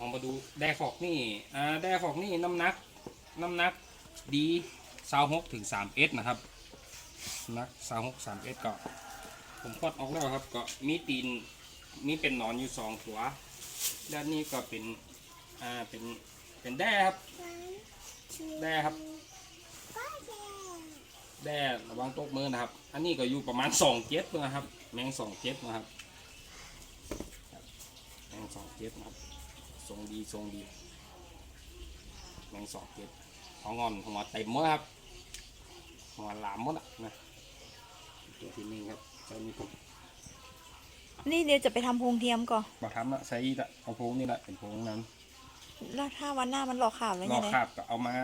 ลองมาดูแดขอกนี่อ่าแดขอกนี่น้ำหนัก น้ำหนักดีสาวหกถึงสามเอสนะครับนักสาวหกสามเอสก็ ผมพอดออกแล้วครับ ก็มีตีนมีเป็นหนอนอยู่สองตัว ด้านนี้ก็เป็นอ่าเป็นเป็นแด้ครับ แด้ครับ แด้ระวังตกมือนะครับ อันนี้ก็อยู่ประมาณสองเจ็ดนะครับ แมงสองเจ็ดนะครับครับแมงสองเจ็ดนะครับ ทรงดีทรงดีแมงสองเจ็ดของงอนหัวเต็มหมดครับหัวหลามหมดอะนะตัวที่หนึ่งครับใช้มีผมนี่เดี๋ยวจะไปทำโพรงเทียมก่อนมาทำละใช้ละเอาโพงนี่แหละเป็นโพงนั้นแล้วถ้าวันหน้ามันหลอกข่าวแล้วลอยังกไงคราบก็เอามา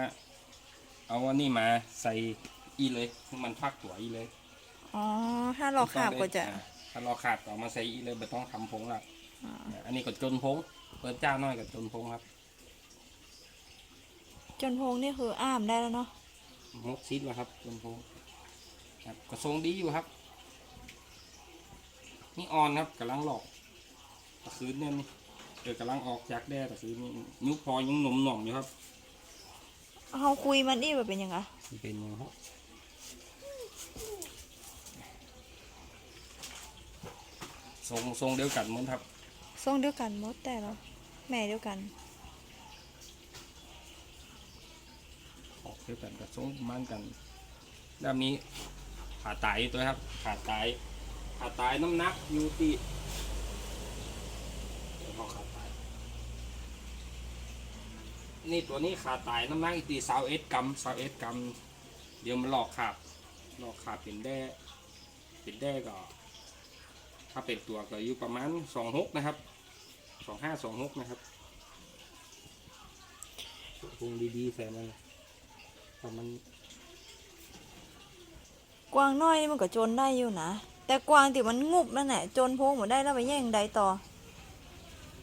เอาอันนี้มาใส่อีเลยให้มันพักตัวอีเลยอ๋อถ้าหลอกข่าวก็จะ อ่าถ้าลอกคราบก็เอามาใส่อีเลยไม่ต้องทำผงละอ่าเนี่ยอันนี้ก็จนผง เปิดเจ้าน้อยกับจนผงครับจนโพรงนี่คืออ้ามได้แล้วเนาะมกซิดแล้วครับจนผงครับก็ทรงดีอยู่ครับ นี่ออนครับกำลังหลอกตะคืนเนี่ยนี่เออกำลังออกจากแด้ตะคืนนี่นิ้วพอยังหนุ่มหน่อมอยู่ครับเขาคุยมันนี่แบบเป็นยังไงมันเป็นยังไงครับทรงทรงเดียวกันเหมือนครับ ทรงเดียวกันหมดแต่เราแม่เดียวกันออกเดียวกันกับทรงมาณกันด้านนี้ขาตายตัวครับ ขาตายขาตายน้ำหนักอยู่ที่เดี๋ยวเอาขาตายนี่ตัวนี้ขาตายน้ำหนักอยู่ที่สาวเอสกรัมสาวเอสกรัมเดี๋ยวมันหลอกขาบหลอกขาบเป็นแด้เป็นแด้ก็ถ้าเป็นตัวก็อยู่ประมาณสองหกนะครับ สองห้าสองหกนะครับปรุงดีๆใส่มันพอมันกวางน้อยนี่มันก็จนได้อยู่นะ แต่กวางที่มันงุบนั่นแหละจนโพรงหมดได้แล้วไปแย่งใดต่อ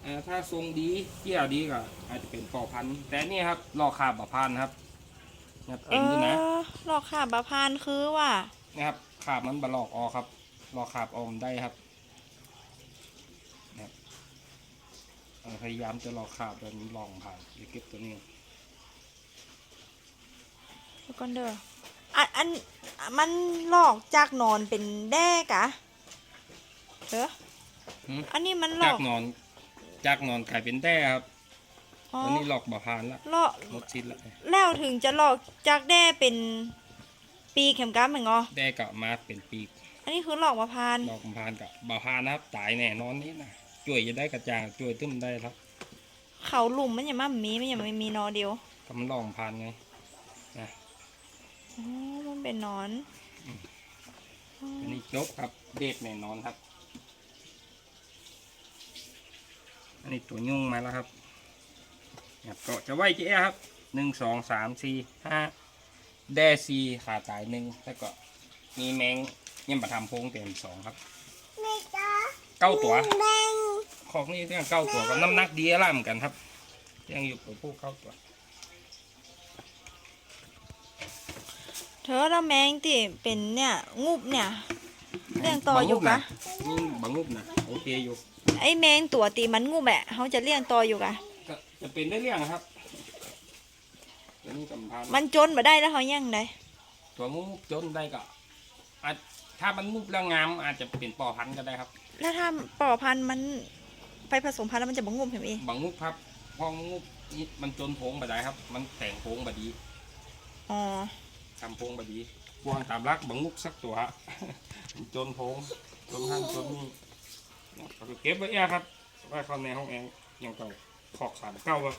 เอ่อถ้าทรงดีเกี่ยวดีก็อาจจะเป็นปอพันธุ์แต่นี่ครับลอกขาบแบบพันธุ์ครับเนี่ยเอเต็มอยู่นะอหลอกข่าวบาพานคือว่านะครับขาบมันบะลอกออกครับลอกขาบออมได้ครับนะครับเอ่อ พยายามจะลอกขาบแบบนี้ลองผ่านจะเก็บตัวนี้แล้วก็เด้ออันอันมันหลอกจากนอนเป็นแด้กะเออหืมอันนี้มันหลจาอกกนอน จากนอนกลายเป็นแด้ครับอ๋อวันนี้หลอกบะพานละหลอกหมดชิ้นละแล้วถึงจะหลอกจากแด้เป็นปีเข็มกัมเหมือนงอแด้กับมาเป็นปีกอันนี้คือหลอกมาพานหลอกบะพานกับบะพานนะครับตายแน่นอนนี่นะ ช่วยจะได้กระจางช่วยตึ้มได้ครับ เขาหลุมมันยังไม่มีมันยังไม่มีนอเดียวกำลองพานไงอ๋อมันเป็นหนอนอ๋ออันนี้จบครับเดทแน่นอนครับ อันนี้ตัวยุ่งมาแล้วครับครับก็จะไหวเจ๊ครับหนึ่งสองสามสี่ห้าแดซีขาตายหนึ่งแล้วก็มีแมงยังมาทำโพงเต็มสองครับเก้าตัว ของนี่เรื่องเก้าตัวกับน้ำหนักดีอะไรเหมือนกันครับ ยังอยู่กับพวกเก้าตัว เธอแล้วแมงที่เป็นเนี่ยงูบเนี่ยเลี้ยงต่ออยู่กะนี่บางงุบนะโอเคอยู่ไอ้แมงตัวตีมันงูบแหะเขาจะเลี้ยงต่ออยู่กะก็จะเป็นได้เรื่องครับตัวนี้กำพันมันจนมาได้แล้วเขายังได้ตัวงูจนได้ก็อาจถ้ามันงูแล้วงามอาจจะเป็นปอพันธุ์ก็ได้ครับ แล้วถ้าปอพันธุ์มัน ไปผสมพันธุ์แล้วมันจะบ่งุบเห็นไหมบางงูครับพองูนี่มันจนโพงไปได้ครับ มันแต่งโพงบดีอ๋อทำโพงบดีพวงตามรักบางงูสักตัวมันจนโพงจนหันจนนี่ก็เก็บไว้เองครับไว้เข้าในห้องแอร์ยังเก่าขอกสามเก้าครับ